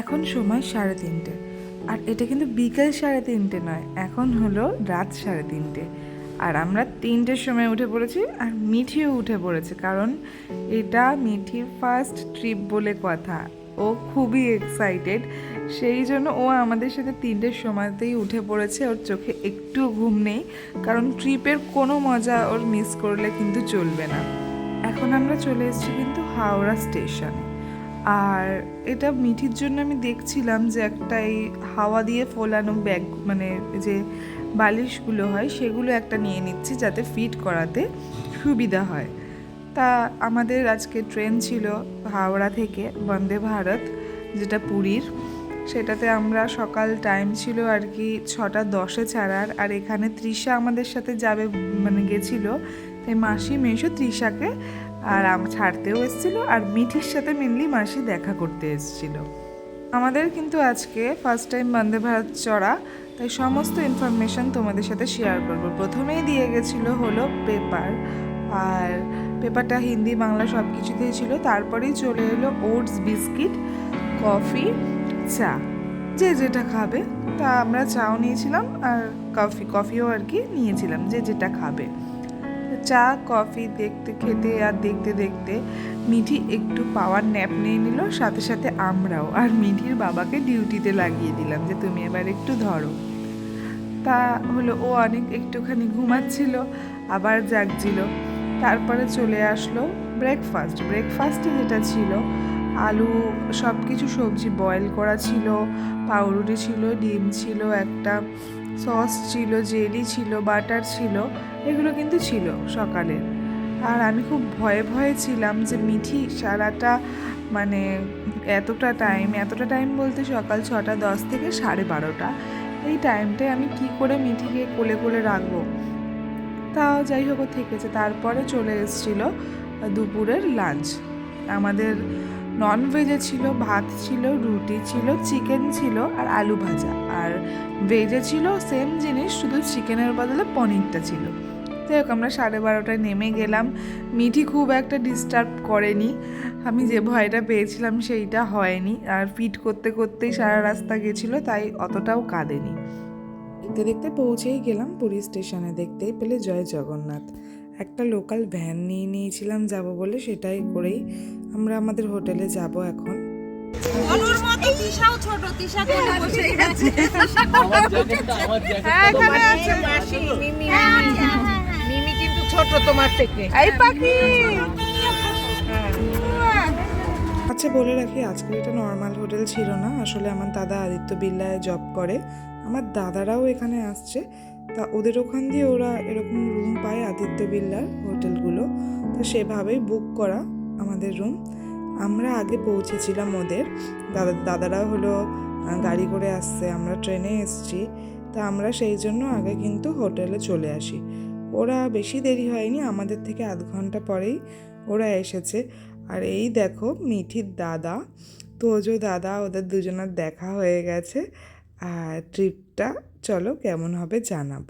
এখন সময় সাড়ে তিনটে। আর এটা কিন্তু বিকেল সাড়ে তিনটে নয়, এখন হলো রাত সাড়ে তিনটে। আর আমরা তিনটের সময় উঠে পড়েছি আর মিঠিও উঠে পড়েছে, কারণ এটা মিঠির ফার্স্ট ট্রিপ বলে কথা। ও খুবই এক্সাইটেড সেই জন্য ও আমাদের সাথে তিনটের সময়তেই উঠে পড়েছে। ওর চোখে একটু ঘুম নেই, কারণ ট্রিপের কোনো মজা ওর মিস করলে কিন্তু চলবে না। এখন আমরা চলে এসেছি কিন্তু হাওড়া স্টেশনে আর এটা মিঠির জন্য আমি দেখছিলাম যে একটা এই হাওয়া দিয়ে ফোলানো ব্যাগ মানে যে বালিশগুলো হয়, সেগুলো একটা নিয়ে নিচ্ছি যাতে ফিট করাতে সুবিধা হয়। তা আমাদের আজকে ট্রেন ছিল হাওড়া থেকে বন্দে ভারত, যেটা পুরীর। সেটাতে আমরা সকাল টাইম ছিল আর কি ছটা দশে ছাড়ার, আর এখানে তৃষা আমাদের সাথে যাবে মানে গেছিল। তাই মাসি মেশো তৃষাকে আর ছাড়তেও এসেছিল আর মিঠির সাথে মেনলি মাসি দেখা করতে এসেছিল। আমাদের কিন্তু আজকে ফার্স্ট টাইম বন্দে ভারত চড়া, তাই সমস্ত ইনফরমেশন তোমাদের সাথে শেয়ার করব। প্রথমেই দিয়ে গেছিল হলো পেপার আর পেপারটা হিন্দি, বাংলা সব কিছুতেই ছিল। তারপরেই চলে এলো ওটস বিস্কিট কফি চা। যে যেটা খাবে, তা আমরা চাও নিয়েছিলাম আর কফি কফিও আর কি নিয়েছিলাম, যে যেটা খাবে। চা, কফি দেখতে, খেতে আর দেখতে দেখতে মিঠি একটু পাওয়ার ন্যাপ নিয়ে নিল, সাথে সাথে আমরাও আর মিঠির বাবাকে ডিউটিতে লাগিয়ে দিলাম যে তুমি এবার একটু ধরো। তা হলো ও অনেক একটুখানি ঘুমাচ্ছিল, আবার জাগছিল। তারপরে চলে আসলো ব্রেকফাস্ট ব্রেকফাস্টে যেটা ছিল, আলু সব কিছু সবজি বয়েল করা ছিল, পাউরুটি ছিল, ডিম ছিল একটা। সস ছিল, জেলি ছিল, বাটার ছিল, এগুলো কিন্তু ছিল সকালে। আর আমি খুব ভয়ে ভয়ে ছিলাম যে, মিঠি, সারাটা মানে এতটা টাইম এতটা টাইম বলতে সকাল ছটা দশ থেকে সাড়ে বারোটা। এই টাইমটায় আমি কি করে মিঠিকে কোলে কোলে রাখব? তাও যাই হোক থেকেছে। তারপরে চলে এসেছিল দুপুরের লাঞ্চ আমাদের নন ভেজে ছিল ভাত ছিল, রুটি ছিল চিকেন ছিল আর আলু ভাজা। আর ভেজে ছিল সেম জিনিস, শুধু চিকেনের বদলে পনিরটা ছিল। যাই হোক আমরা সাড়ে বারোটায় নেমে গেলাম। মিঠি খুব একটা ডিস্টার্ব করেনি। আমি যে ভয়টা পেয়েছিলাম সেইটা হয়নি। আর ফিট করতে করতেই সারা রাস্তা গেছিল, তাই অতটাও কাঁদেনি। দেখতে দেখতে পৌঁছেই গেলাম পুরী স্টেশনে। দেখতেই পেলে জয় জগন্নাথ। একটা লোকাল ভ্যান নিয়ে নিয়েছিলাম যাব বলে, সেটাই করেই আমরা আমাদের হোটেলে যাব এখন। অনুর মতো তিশাও ছোট তিশা কোলে বসে গেছে হ্যাঁ এখানে আছে। মাসি মিমি মিমি কিন্তু ছোট তোমার থেকে। এই পাখি! আচ্ছা বলে রাখি আজকে এটা নর্মাল হোটেল ছিল না। আসলে আমার দাদা আদিত্য বিল্লায় জব করে। আমার দাদারাও এখানে আসছে। তা ওদের ওখান দিয়ে ওরা এরকম রুম পায় আদিত্য বিল্লার হোটেলগুলো। তো সেভাবেই বুক করা। আমাদের রুম আমরা আগে পৌঁছেছিলাম ওদের। দাদা, দাদারা হলো গাড়ি করে আসছে, আমরা ট্রেনে এসছি। তা আমরা সেই জন্য আগে কিন্তু হোটেলে চলে আসি। ওরা বেশি দেরি হয়নি, আমাদের থেকে আধ ঘণ্টা পরেই ওরা এসেছে। আর এই দেখো, মিঠির দাদা, তোজো দাদা, ওদের দুজনের দেখা হয়ে গেছে। আর ট্রিপটা, চলো কেমন হবে জানাব।